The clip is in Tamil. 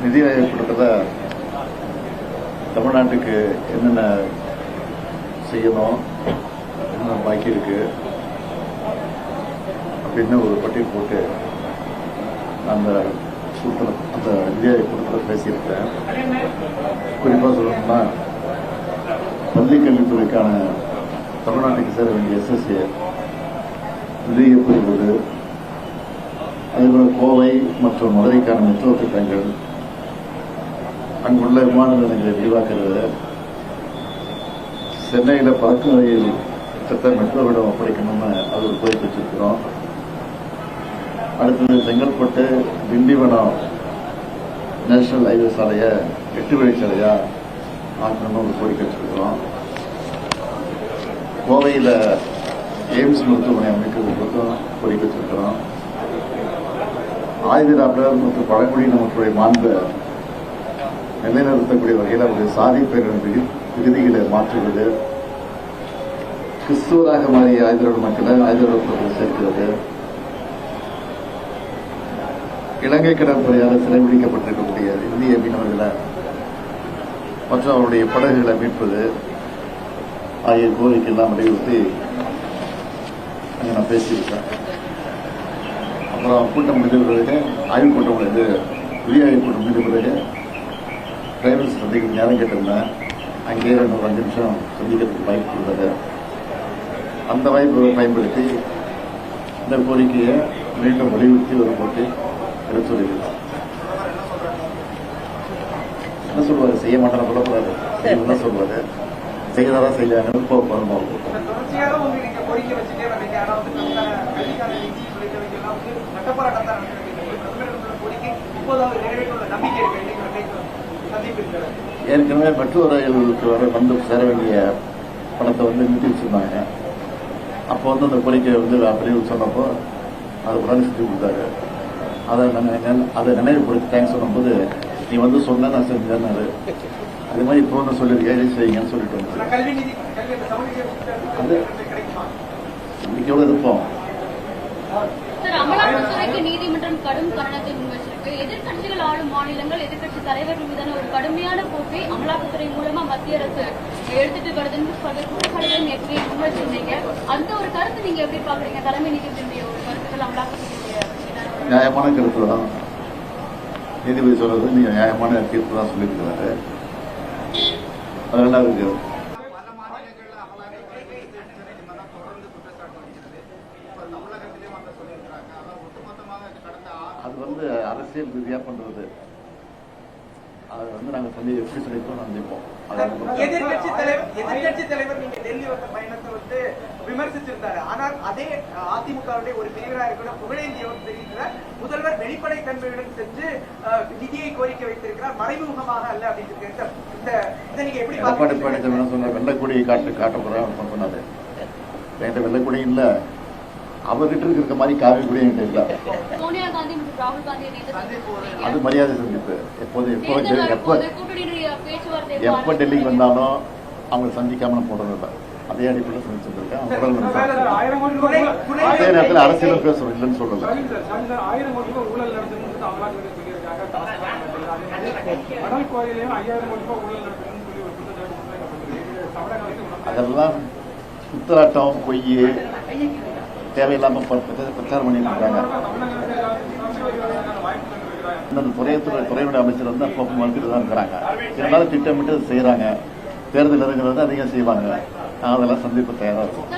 நிதி ஆயோக் தமிழ்நாட்டுக்கு என்னென்ன செய்யணும் என்னென்ன பாக்கி இருக்கு அப்படின்னு ஒரு பட்டியல் போட்டு அந்த கூட்டத்தில் அந்த நிதியை ஆயோக் கூட்டத்தில் பேசியிருக்கிறேன் குறிப்பாக சொல்லணும்னா பள்ளி கல்வித்துறைக்கான தமிழ்நாட்டுக்கு சேர வேண்டிய எஸ்எஸ்ஏ நிதியை பெறுவது அதேபோல கோவை மற்றும் மதுரைக்கான மெட்ரோ திட்டங்கள் அங்குள்ள விமான நிலையங்களை விரிவாக்குறது. சென்னையில் பறக்கும் ரயில் திட்டத்தை மெட்ரோவிடம் ஒப்படைக்கணும்னு அது ஒரு கோரிக்கை வச்சிருக்கிறோம். அடுத்தது செங்கல்பட்டு திண்டிவனம் நேஷனல் ஹைவே சாலையை எட்டு சாலையா ஆக்கணும்னு ஒரு கோரிக்கை வச்சிருக்கிறோம். கோவையில் எய்ம்ஸ் மருத்துவமனை அமைக்கிறது பொறுத்தும் கோரிக்கை வச்சிருக்கிறோம். ஆயுதராப்பர் மற்றும் பழங்குடியின மக்களுடைய மாண்பை நிலைநிறுத்தக்கூடிய வகையில் அவருடைய சாதி பேரின் விகு- விகுதிகளை மாற்றுவது கிறிஸ்துவராக மாறிய ஆயுதரோடு மக்களை ஆயுதரோடு சேர்க்கிறது. இலங்கை கடற்படையால் சிறைபிடிக்கப்பட்டிருக்கக்கூடிய இந்திய மீனவர்களை மற்றும் அவருடைய படகுகளை மீட்பது ஆகிய கோரிக்கை எல்லாம் வலியுறுத்தி அங்கே நான் பேசியிருக்கேன். அப்புறம் கூட்டம் முடிந்த பிறகு ஆய்வு கூட்டம் முடிந்து வெளி ஆய்வு கூட்டம் முடிந்த பிறகு டிரைவர் சந்தைக்கு ஞானம் கேட்டிருந்தேன் அங்கேயே ரெண்டு ஒரு அஞ்சு நிமிஷம் சந்திக்கிறதுக்கு வாய்ப்பு கொடுத்தது அந்த வாய்ப்பை பயன்படுத்தி இந்த கோரிக்கையை மீண்டும் வலியுறுத்தி ஒரு போட்டு எடுத்து வருகிறோம். என்ன சொல்வாரு? செய்ய மாட்டேன்னு சொல்லக்கூடாது என்ன சொல்வாரு. செய்யறதா செய்யலாங்கன்னு இப்போ போகிறோம் நம்பிக்கை இருக்கு இன்னைக்கு வந்து சந்திப்பு இருக்கிறது ஏற்கனவே மெட்ரோ ரயில்களுக்கு வர வந்து சேர வேண்டிய பணத்தை வந்து நிறுத்தி வச்சிருந்தாங்க. அப்போ வந்து அந்த கோரிக்கை வந்து அப்படியே சொன்னப்போ அது உடனே செஞ்சு கொடுத்தாரு. அதை நாங்கள் அதை நினைவுபடுத்தி தேங்க்ஸ் சொல்லும்போது நீ வந்து சொன்ன நான் செஞ்சேன்னாரு அதே மாதிரி இப்போ வந்து சொல்லியிருக்கேன் இதை செய்யுங்கன்னு சொல்லிட்டு அது- எவ்வளோ இருப்போம். சார் மாநிலங்கள் தலைவர்கள் மீதான ஒரு கடுமையான போக்கை அமலாக்கத்துறை மூலமா மத்திய அரசு எடுத்துட்டு வருதுன்னு சொல்ற எப்படி நேற்று முன்வச்சிருந்தீங்க அந்த ஒரு கருத்து நீங்க எப்படி பாக்குறீங்க தலைமை நீதிபதியுடைய ஒரு கருத்துக்கள் அமலாக்கத்துறை நியாயமான கருத்து தான். நீதிபதி சொல்றது நீங்க நியாயமான தீர்ப்பு தான் சொல்லியிருக்கிறாரு. அது நல்லா இருக்கு. அது வந்து அரசியல் ரீதியா பண்றது. அது வந்து நாங்க சொல்லி எப்படி சொல்லிப்போம் சந்திப்போம் எதிர்கட்சி தலைவர் எதிர்கட்சி தலைவர் நீங்க டெல்லி வந்த பயணத்தை வந்து விமர்சிச்சிருந்தாரு. ஆனால் அதே அதிமுகவுடைய ஒரு பிரிவினராக கூட புகழேந்தியவர் தெரிவிக்கிறார் முதல்வர் வெளிப்படை தன்மையுடன் சென்று நிதியை கோரிக்கை வைத்திருக்கிறார். மறைமுகமாக அல்ல அப்படின்னு. இந்த இதை நீங்க எப்படி எடப்பாடி? பழனிசாமி சொன்ன வெள்ளக்கொடியை காட்டு காட்ட போறேன் சொன்னாரு. என்கிட்ட வெள்ளக்கொடி இல்ல. அவர்கிட்ட இருக்கிற மாதிரி காவி கொடி என்கிட்ட இல்ல. அது மரியாதை சந்திப்பு. எப்போது எப்போ எப்போ எப்போ டெல்லிக்கு வந்தாலும் அவங்க சந்திக்காம போடுறது இல்லை. அதே அடிப்படையில் சந்திச்சிருக்கேன் அதே நேரத்தில் அரசியலும் பேசுறோம் இல்லைன்னு சொல்லல. அதெல்லாம் குத்தலாட்டம் பொய் தேவையில்லாம பிரச்சாரம் பண்ணிட்டு இருக்காங்க இந்த துறையத்துறை துறையுடைய அமைச்சர் வந்து அப்போ மறுக்கிட்டு தான் இருக்கிறாங்க. இருந்தாலும் திட்டமிட்டு அதை செய்யறாங்க தேர்தல் இருக்கிறது அதிகம் செய்வாங்க. நான் அதெல்லாம் சந்திப்பு தயாராக இருக்கும்.